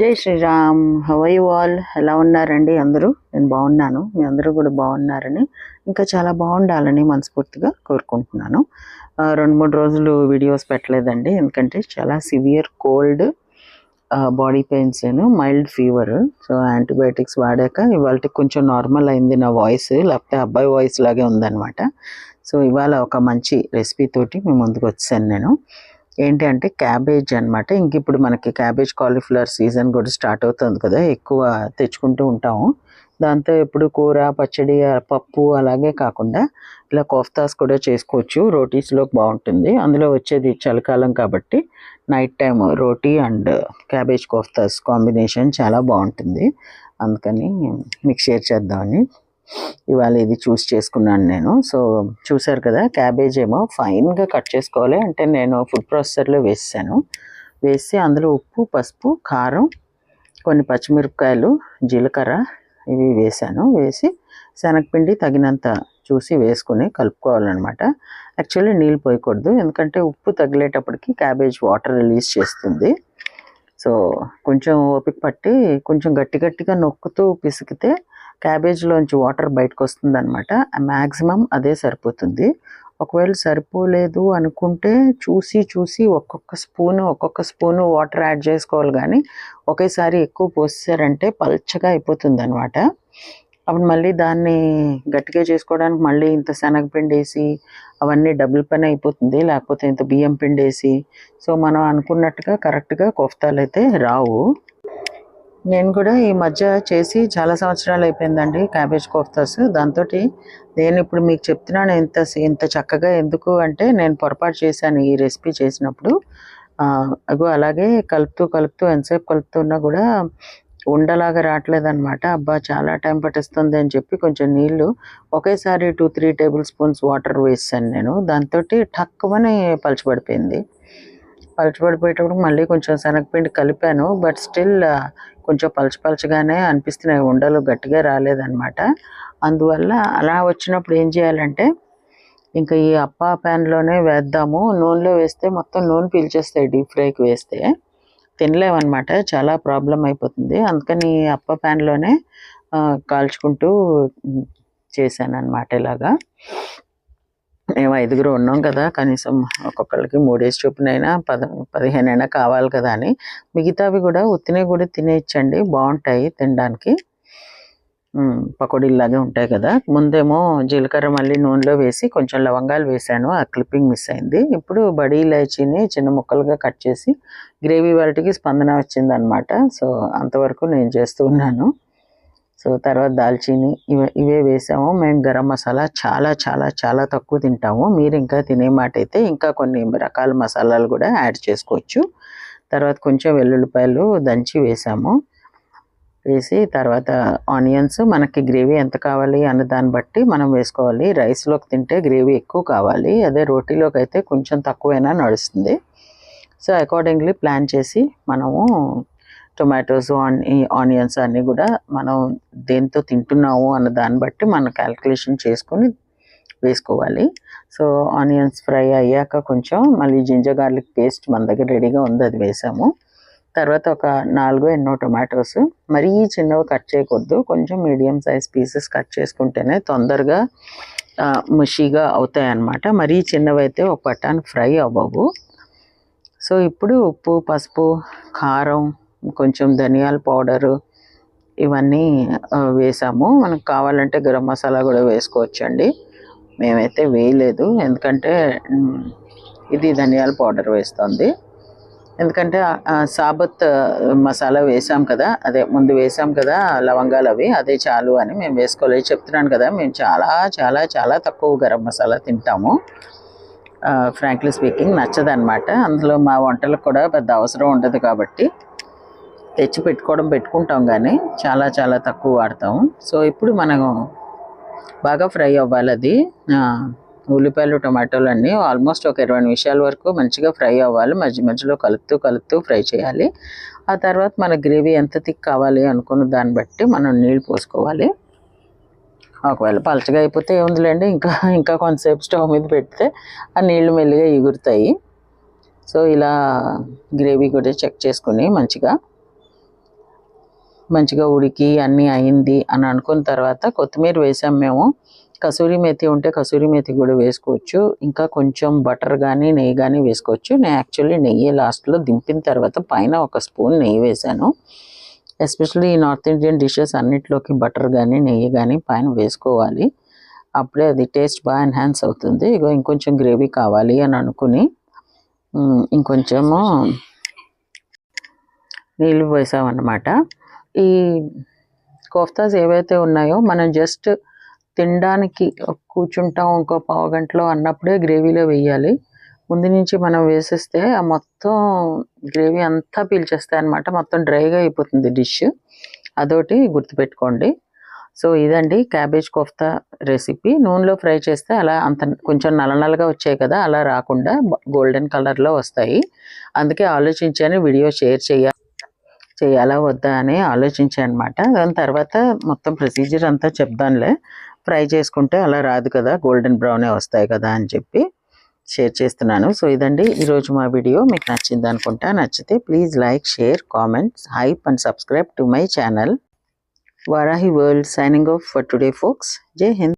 జై శ్రీరామ్. హవై వాల్ ఎలా ఉన్నారండి? అందరూ? నేను బాగున్నాను. మీ అందరూ కూడా బాగున్నారని ఇంకా చాలా బాగుండాలని మనస్ఫూర్తిగా కోరుకుంటున్నాను. రెండు మూడు రోజులు వీడియోస్ పెట్టలేదండి. ఎందుకంటే చాలా severe cold body pains mild fever so antibiotics వాడాక ఇవాళ కొంచెం నార్మల్ అయింది నా వాయిస్ లేకపోతే అబ్బాయి వాయిస్ లాగే ఉందన్నమాట. సో ఇవాళ ఒక మంచి రెసిపీ తోటి మీ ముందుకు వచ్చాను నేను. ఏంటి అంటే క్యాబేజ్ అన్నమాట. ఇంక ఇప్పుడు మనకి క్యాబేజ్ కాలీఫ్లవర్ సీజన్ కూడా స్టార్ట్ అవుతుంది కదా ఎక్కువ తెచ్చుకుంటూ ఉంటాము. దాంతో ఎప్పుడు కూర పచ్చడి పప్పు అలాగే కాకుండా ఇలా కోఫ్తాస్ కూడా చేసుకోవచ్చు. రోటీస్లో బాగుంటుంది. అందులో వచ్చేది చలికాలం కాబట్టి night time roti and cabbage koftas combination చాలా బాగుంటుంది. అందుకని మీకు షేర్ చేద్దామని. ఇవాళ ఇది చూస్ చేసుకున్నాను నేను. సో చూసారు కదా క్యాబేజ్ ఏమో ఫైన్గా కట్ చేసుకోవాలి. అంటే నేను ఫుడ్ ప్రాసెసర్లో వేసాను. వేసి అందులో ఉప్పు పసుపు కారం కొన్ని పచ్చిమిరపకాయలు జీలకర్ర ఇవి వేసాను. వేసి శనగపిండి తగినంత చూసి వేసుకుని కలుపుకోవాలన్నమాట. యాక్చువల్లీ నీళ్ళు పోయకూడదు. ఎందుకంటే ఉప్పు తగిలేటప్పటికి క్యాబేజ్ వాటర్ రిలీజ్ చేస్తుంది. సో కొంచెం ఓపిక పట్టి కొంచెం గట్టి గట్టిగా నొక్కుతూ పిసికితే క్యాబేజ్లోంచి వాటర్ బయటకు వస్తుంది అనమాట మ్యాక్సిమం అదే సరిపోతుంది. ఒకవేళ సరిపోలేదు అనుకుంటే చూసి చూసి ఒక్కొక్క స్పూను ఒక్కొక్క స్పూను వాటర్ యాడ్ చేసుకోవాలి కానీ ఒకేసారి ఎక్కువ పోసారంటే పల్చగా అయిపోతుంది అనమాట అప్పుడు మళ్ళీ దాన్ని గట్టిగా చేసుకోవడానికి మళ్ళీ ఇంత శనగపిండి వేసి అవన్నీ డబుల్ పని అయిపోతుంది లేకపోతే ఇంత బియ్యం పిండి వేసి సో మనం అనుకున్నట్టుగా కరెక్ట్గా కోఫ్తాలు అయితే రావు. నేను కూడా ఈ మధ్య చేసి చాలా సంవత్సరాలు అయిపోయిందండి క్యాబేజ్ కోఫ్తాస్. దాంతో నేను ఇప్పుడు మీకు చెప్తున్నాను ఇంత ఇంత చక్కగా ఎందుకు అంటే నేను పొరపాటు చేశాను ఈ రెసిపీ చేసినప్పుడు. అగో అలాగే కలుపుతూ కలుపుతూ ఎంతసేపు కలుపుతున్నా కూడా ఉండలాగా రావట్లేదు అనమాట అబ్బా చాలా టైం పట్టిస్తుంది అని చెప్పి కొంచెం నీళ్ళు ఒకేసారి two three tablespoons water వేసాను నేను. దాంతో టక్కుమని పలచబడిపోయింది. పలచబడిపోయేటప్పుడు మళ్ళీ కొంచెం శనగపిండి కలిపాను. బట్ స్టిల్ కొంచెం పలచపలచగానే అనిపిస్తున్నాయి ఉండలు గట్టిగా రాలేదన్నమాట. అందువల్ల అలా వచ్చినప్పుడు ఏం చేయాలంటే ఇంకా ఈ అప్పా ప్యాన్లోనే వేద్దాము. నూనెలో వేస్తే మొత్తం నూనె పీల్చేస్తాయి డీప్ ఫ్రైకి వేస్తే. తినలేమన్నమాట. చాలా ప్రాబ్లం అయిపోతుంది. అందుకని ఈ అప్ప ప్యాన్లోనే కాల్చుకుంటూ చేశాను అనమాట ఇలాగా. మేము ఐదుగురు ఉన్నాం కదా కనీసం ఒక్కొక్కరికి మూడేసి చొప్పునైనా పద పదిహేను అయినా కావాలి కదా అని. మిగతావి కూడా ఉత్తినవి కూడా తినేయచ్చండి బాగుంటాయి తినడానికి. పకోడీలాగే ఉంటాయి కదా. ముందేమో జీలకర్ర మళ్ళీ నూనెలో వేసి కొంచెం లవంగాలు వేసాను ఆ క్లిప్పింగ్ మిస్ అయింది. ఇప్పుడు బడీ ఇలాచీని చిన్న ముక్కలుగా కట్ చేసి గ్రేవీ వాటికి స్పందన వచ్చిందనమాట. సో అంతవరకు నేను చేస్తూ ఉన్నాను. సో తర్వాత దాల్చిని ఇవే ఇవే వేసాము. మేము గరం మసాలా చాలా చాలా చాలా తక్కువ తింటాము. మీరు ఇంకా తినే మాట అయితే ఇంకా కొన్ని రకాల మసాలాలు కూడా యాడ్ చేసుకోవచ్చు. తర్వాత కొంచెం వెల్లుల్లిపాయలు దంచి వేసాము. వేసి తర్వాత ఆనియన్స్ మనకి గ్రేవీ ఎంత కావాలి అన్న దాన్ని బట్టి మనం వేసుకోవాలి. రైస్లోకి తింటే గ్రేవీ ఎక్కువ కావాలి. అదే రోటీలోకి అయితే కొంచెం తక్కువైనా నడుస్తుంది. సో అకార్డింగ్లీ ప్లాన్ చేసి మనము టొమాటోస్ ఆనియన్స్ అన్నీ కూడా మనం దేంతో తింటున్నాము అన్న దాన్ని బట్టి మనం క్యాల్కులేషన్ చేసుకొని వేసుకోవాలి. సో ఆనియన్స్ ఫ్రై అయ్యాక కొంచెం మళ్ళీ జింజర్ గార్లిక్ పేస్ట్ మన దగ్గర రెడీగా ఉంది అది వేసాము. తర్వాత ఒక నాలుగు ఎన్నో టొమాటోస్ మరీ చిన్నవి కట్ చేయకూడదు. కొంచెం మీడియం సైజ్ పీసెస్ కట్ చేసుకుంటేనే తొందరగా ముషిగా అవుతాయి అన్నమాట మరీ చిన్నవి అయితే ఒక పటాన్ ఫ్రై అవ్వవు. సో ఇప్పుడు ఉప్పు పసుపు కారం కొంచెం ధనియాల పౌడరు ఇవన్నీ వేసాము. మనకు కావాలంటే గరం మసాలా కూడా వేసుకోవచ్చండి. మేమైతే వేయలేదు. ఎందుకంటే ఇది ధనియాల పౌడర్ వేస్తుంది. ఎందుకంటే సాబత్ మసాలా వేసాం కదా అదే ముందు వేసాం కదా లవంగాలు అవి అదే చాలు అని మేము వేసుకోలేదు. చెప్తున్నాను కదా మేము చాలా చాలా చాలా తక్కువ గరం మసాలా తింటాము. ఫ్రాంక్లీ స్పీకింగ్ నచ్చదన్నమాట. అందులో మా వంటలకు కూడా పెద్ద అవసరం ఉండదు కాబట్టి. తెచ్చి పెట్టుకోవడం పెట్టుకుంటాం కానీ చాలా చాలా తక్కువ వాడతాం సో ఇప్పుడు మనం బాగా ఫ్రై అవ్వాలి అది ఉల్లిపాయలు టమాటోలు అన్నీ ఆల్మోస్ట్ ఒక ఇరవై నిమిషాల వరకు మంచిగా ఫ్రై అవ్వాలి. మధ్య మధ్యలో కలుపుతూ కలుపుతూ ఫ్రై చేయాలి. ఆ తర్వాత మన గ్రేవీ ఎంత థిక్ కావాలి అనుకున్న దాన్ని బట్టి మనం నీళ్ళు పోసుకోవాలి. ఒకవేళ పలచగా అయిపోతే ఏముందిలేండి ఇంకా ఇంకా కొంతసేపు స్టవ్ మీద పెడితే ఆ నీళ్ళు మెల్లిగా ఎగురుతాయి. సో ఇలా గ్రేవీ కూడా చెక్ చేసుకుని మంచిగా మంచిగా ఉడికి అన్నీ అయింది అని అనుకున్న తర్వాత కొత్తిమీర వేసాం మేము. కసూరి మేతి ఉంటే కసూరి మేతి కూడా వేసుకోవచ్చు. ఇంకా కొంచెం బటర్ కానీ నెయ్యి కానీ వేసుకోవచ్చు. నేను యాక్చువల్లీ నెయ్యి లాస్ట్లో దింపిన తర్వాత పైన ఒక స్పూన్ నెయ్యి వేసాను. ఎస్పెషల్లీ ఈ నార్త్ ఇండియన్ డిషెస్ అన్నిట్లోకి బటర్ కానీ నెయ్యి కానీ పైన వేసుకోవాలి. అప్పుడే అది టేస్ట్ బాగా ఎన్హాన్స్ అవుతుంది. ఇగో ఇంకొంచెం గ్రేవీ కావాలి అని అనుకుని ఇంకొంచెము నీళ్ళు పోసామన్నమాట. ఈ కోఫ్తాస్ ఏవైతే ఉన్నాయో మనం జస్ట్ తినడానికి కూర్చుంటాం ఇంకో పావు గంటలో అన్నప్పుడే గ్రేవీలో వేయాలి. ముందు నుంచి మనం వేసేస్తే ఆ మొత్తం గ్రేవీ అంతా పీల్చేస్తాయి అనమాట మొత్తం డ్రైగా అయిపోతుంది డిష్. అదొకటి గుర్తుపెట్టుకోండి. సో ఇదండి క్యాబేజ్ కోఫ్తా రెసిపీ. నూనెలో ఫ్రై చేస్తే అలా అంత కొంచెం నల్ల నల్లగా వచ్చాయి కదా అలా రాకుండా గోల్డెన్ కలర్లో వస్తాయి. అందుకే ఆలోచించాను వీడియో షేర్ చేయాలి చేయాలా వద్దా అని ఆలోచించాను అనమాట దాని తర్వాత మొత్తం ప్రొసీజర్ అంతా చెప్దాంలే. ఫ్రై చేసుకుంటే అలా రాదు కదా గోల్డెన్ బ్రౌనే వస్తాయి కదా అని చెప్పి షేర్ చేస్తున్నాను. సో ఇదండి ఈరోజు మా వీడియో మీకు నచ్చింది అనుకుంటా నచ్చితే please like share comments hype and subscribe to my channel Varahi world signing off for today folks Jai Hind